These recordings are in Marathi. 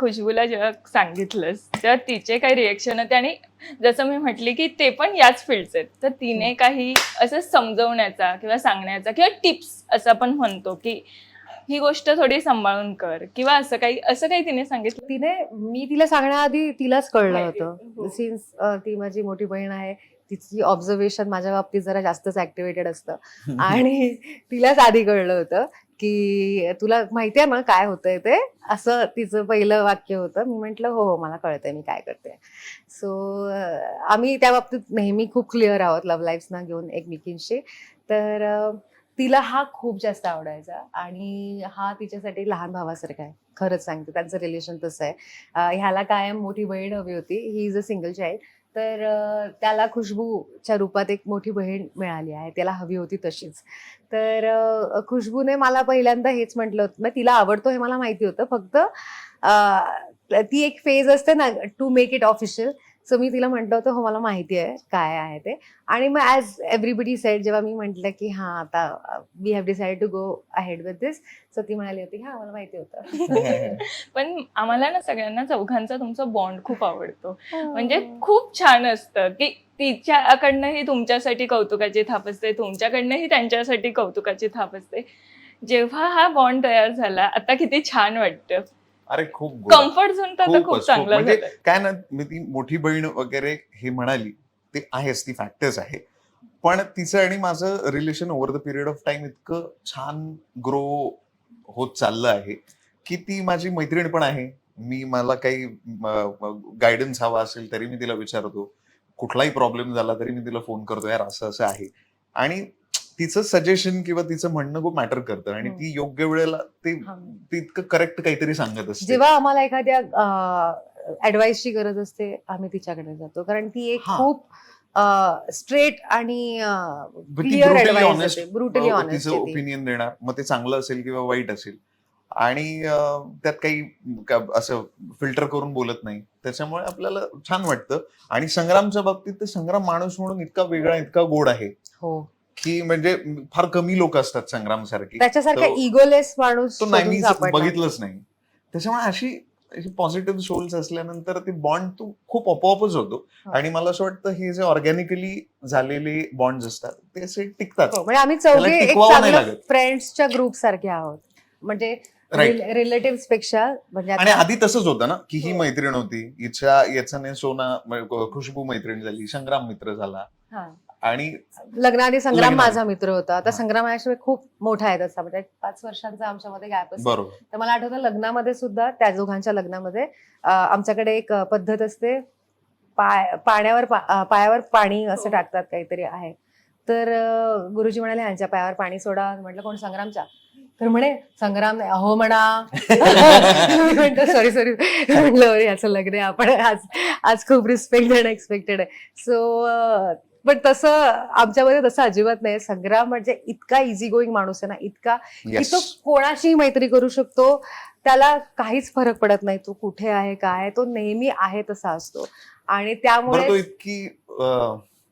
खुशबूला जेव्हा सांगितलंस तेव्हा तिचे काही रिएक्शन होते आणि जसं मी म्हटली की ते पण याच फील्डचे आहेत. तर तिने काही असं समजवण्याचा किंवा सांगण्याचा किंवा टिप्स असं आपण म्हणतो की ही गोष्ट थोडी सांभाळून कर किंवा असं काही असं काही तिने सांगितलं? तिने मी तिला सांगण्याआधी तिलाच कळलं. हो. होतं सिन्स ती माझी मोठी बहीण आहे तिची ऑब्झर्वेशन माझ्या बाबतीत जरा जास्तच ऍक्टिव्हेटेड असतं. आणि तिलाच आधी कळलं होतं. की तुला माहितीये ना काय होतंय ते? असं तिचं पहिलं वाक्य होतं. मी म्हटलं हो हो मला कळतंय मी काय करते. सो आम्ही त्या बाबतीत नेहमी खूप क्लिअर आहोत लव्ह लाईफ्सना घेऊन एकमेकींशी. तर तिला हा खूप जास्त आवडायचा आणि हा तिच्यासाठी लहान भावासारखा आहे. खरंच सांगते त्यांचं रिलेशन तसं आहे. ह्याला कायम मोठी बहीण हवी होती. He is a single child तर त्याला खुशबूच्या रूपात एक मोठी बहीण मिळाली आहे. त्याला हवी होती तशीच. तर खुशबूने मला पहिल्यांदा हेच म्हटलं होतं. तिला आवडतो हे मला माहिती होतं. फक्त ती एक फेज असते ना to make it official so मी तिला म्हटलं होतं हो मला माहिती आहे काय आहे ते. आणि मग ॲज एव्हरीबडी साईड जेव्हा मी म्हटलं की हां आता we have decide to go ahead with this so ती म्हणाली होती हां मला माहिती होतं. पण आम्हाला ना सगळ्यांना चौघांचा तुमचा बॉन्ड खूप आवडतो. म्हणजे खूप छान असतं की तिच्याकडनंही तुमच्यासाठी कौतुकाची थाप असते तुमच्याकडनंही त्यांच्यासाठी कौतुकाची थाप असते. जेव्हा हा बॉन्ड तयार झाला आता किती छान वाटतं. अरे खूप. कम्फर्ट झोन तर खूप. चांगला म्हणजे. काय ना मी ती मोठी बहीण वगैरे हे म्हणाली ते आहेच ती फॅक्टर्स आहे पण तिचं आणि माझं relation over the period of time इतकं छान ग्रो होत चाललं आहे की ती माझी मैत्रीण पण आहे मी मला काही गायडन्स हवा असेल तरी मी तिला विचारतो कुठलाही प्रॉब्लेम झाला तरी मी तिला फोन करतो यार असं असं आहे आणि तिचं सजेशन किंवा तिचं म्हणणं खूप मॅटर करतं आणि हम्म. ती योग्य वेळेला ते हां. ती इतकं करेक्ट काहीतरी सांगत असते. जेव्हा आम्हाला एखाद्या ऍडवाइसची गरज असते आम्ही तिच्याकडे जातो. कारण ती एक हा. खूप स्ट्रेट आणि क्लिअर ब्रुटली ऑनेस्ट ओपिनियन देणार. मग ते चांगलं असेल किंवा वाईट असेल. आणि त्यात काही असं फिल्टर करून बोलत नाही. त्याच्यामुळे आपल्याला छान वाटतं. आणि संग्रामच्या बाबतीत ते संग्राम माणूस म्हणून इतका वेगळा इतका गोड आहे. हो. की म्हणजे फार कमी लोक असतात संग्राम सारखी त्याच्यासारखा इगोलेस माणूस तो नाही मी. बघितलंच नाही त्याच्यामुळे अशी पॉझिटिव्ह सोल्स असल्यानंतर ते बॉन्ड तो खूप आपोआपच होतो हो. आणि मला असं वाटतं हे जे ऑर्गॅनिकली झालेले बॉन्ड असतात ते असे टिकतात हो, म्हणजे आम्ही चौघे. फ्रेंड्सच्या ग्रुप सारखे आहोत म्हणजे रिलेटिव्हपेक्षा म्हणजे आणि आधी तसंच होतं ना की ही हो. मैत्रीण होती हिच्या याच्याने सोना खुशबू मैत्रीण झाली संग्राम मित्र झाला. आणि लग्नाआधी संग्राम. माझा मित्र होता. आता. संग्राम माझ्याशिवाय खूप मोठा आहे तसा. म्हणजे पाच वर्षांचा आमच्यामध्ये गॅप असतो. तर मला आठवतं लग्नामध्ये सुद्धा त्या दोघांच्या लग्नामध्ये आमच्याकडे एक पद्धत असते. पाय पाण्यावर पायावर पाणी असं हो. टाकतात काहीतरी आहे. तर गुरुजी म्हणाले ह्यांच्या पायावर पाणी सोडा. म्हटलं कोण? संग्रामच्या. तर म्हणे संग्राम नाही. अहो म्हणा. म्हणतो सॉरी सॉरी म्हटलं "अरे, याचं लग्न आहे. आपण आज आज खूप रिस्पेक्ट आणि एक्सपेक्टेड आहे. सो पण तसं आमच्यामध्ये तसं अजिबात नाही. संग्राम म्हणजे इतका इझी गोईंग माणूस आहे ना इतका की तो कोणाशी मैत्री करू शकतो. त्याला काहीच फरक पडत नाही. तो कुठे आहे काय तो नेहमी आहे तसा असतो. आणि तो त्यामुळे इतकी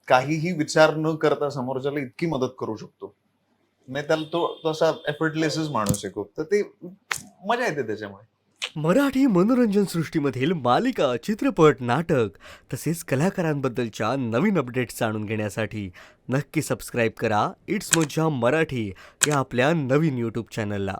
काहीही विचार न करता समोरच्याला इतकी मदत करू शकतो. नाही त्याला तो तसा एफर्टलेसच माणूस आहे खूप. तर ते मजा येते त्याच्यामुळे. मराठी मनोरंजन सृष्टीमधील मालिका चित्रपट नाटक तसेच कलाकारांबद्दलच्या नवीन अपडेट्स जाणून घेण्यासाठी नक्की सबस्क्राईब करा. इट्स मज्जा मराठी या आपल्या नवीन यूट्यूब चॅनलला